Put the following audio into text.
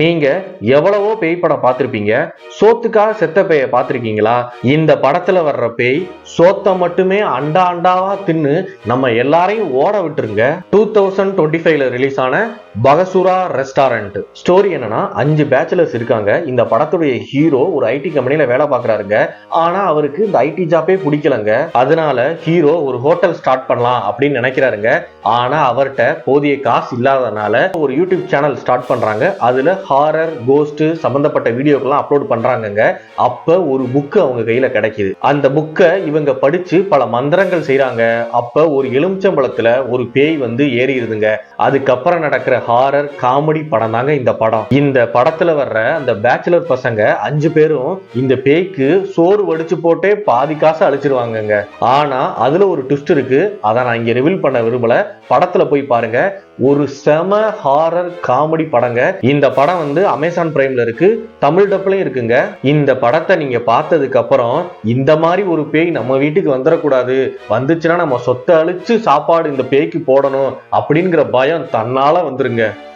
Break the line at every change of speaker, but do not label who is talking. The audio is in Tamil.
நீங்க எவ்வளவோ பேய் படம் பார்த்துருப்பீங்க. சோத்துக்காக செத்த பேய பார்த்துருக்கீங்களா? இந்த படத்துல வர்ற பேய் சோத்தை மட்டுமே அண்டா அண்டாவா தின்னு நம்ம எல்லாரையும் ஓட விட்டுருங்க. டூ தௌசண்ட் டுவெண்ட்டி ஃபைவ்ல ரிலீஸ் ஆன பகசூரா ரெஸ்டாரண்ட். ஸ்டோரி என்னன்னா அஞ்சு பேச்சுலர்ஸ் இருக்காங்க. இந்த படத்துடைய ஹீரோ ஒரு ஐடி கம்பெனில வேலை பார்க்கறாருங்க. ஆனா அவருக்கு இந்த ஐடி ஜாப்பே பிடிக்கலங்க. அதனால ஹீரோ ஒரு ஹோட்டல் ஸ்டார்ட் பண்ணலாம் அப்படின்னு நினைக்கிறாருங்க. ஆனா அவர்கிட்ட போதிய காசு இல்லாதனால ஒரு யூடியூப் சேனல் ஸ்டார்ட் பண்றாங்க. அதுல ஹாரர் கோஸ்ட் சம்பந்தப்பட்ட வீடியோக்கெல்லாம் அப்லோட் பண்றாங்கங்க. அப்ப ஒரு புக்கு அவங்க கையில கிடைக்குது. அந்த புக்கை இவங்க படிச்சு பல மந்திரங்கள் செய்யறாங்க அப்ப ஒரு எலுமிச்சம்பழத்துல ஒரு பேய் வந்து ஏறிடுதுங்க. அதுக்கப்புறம் நடக்கிற ஹாரர் காமெடி படம் தாங்க இந்த படம். இந்த படத்துல வர்ற அந்த பேச்சுலர் பசங்க அஞ்சு பேரும் இந்த பேய்க்கு சோறு வடிச்சு போட்டே பாதி காசு அழிச்சிருவாங்கங்க. ஆனா அதுல ஒரு ட்விஸ்ட் இருக்கு. அதை நான் இங்க ரிவீல் பண்ண விரும்பல. படத்துல போய் பாருங்க. ஒரு செம ஹாரர் காமெடி படங்க. இந்த படம் வந்து அமேசான் பிரைம்ல இருக்கு. தமிழ் டப்லையும் இருக்குங்க. இந்த படத்தை நீங்க பார்த்ததுக்கு அப்புறம் இந்த மாதிரி ஒரு பேய் நம்ம வீட்டுக்கு வந்துடக்கூடாது. வந்துச்சுன்னா நம்ம சொத்தை அழிச்சு சாப்பாடு இந்த பேய்க்கு போடணும் அப்படிங்கிற பயம் தன்னால வந்துருங்க.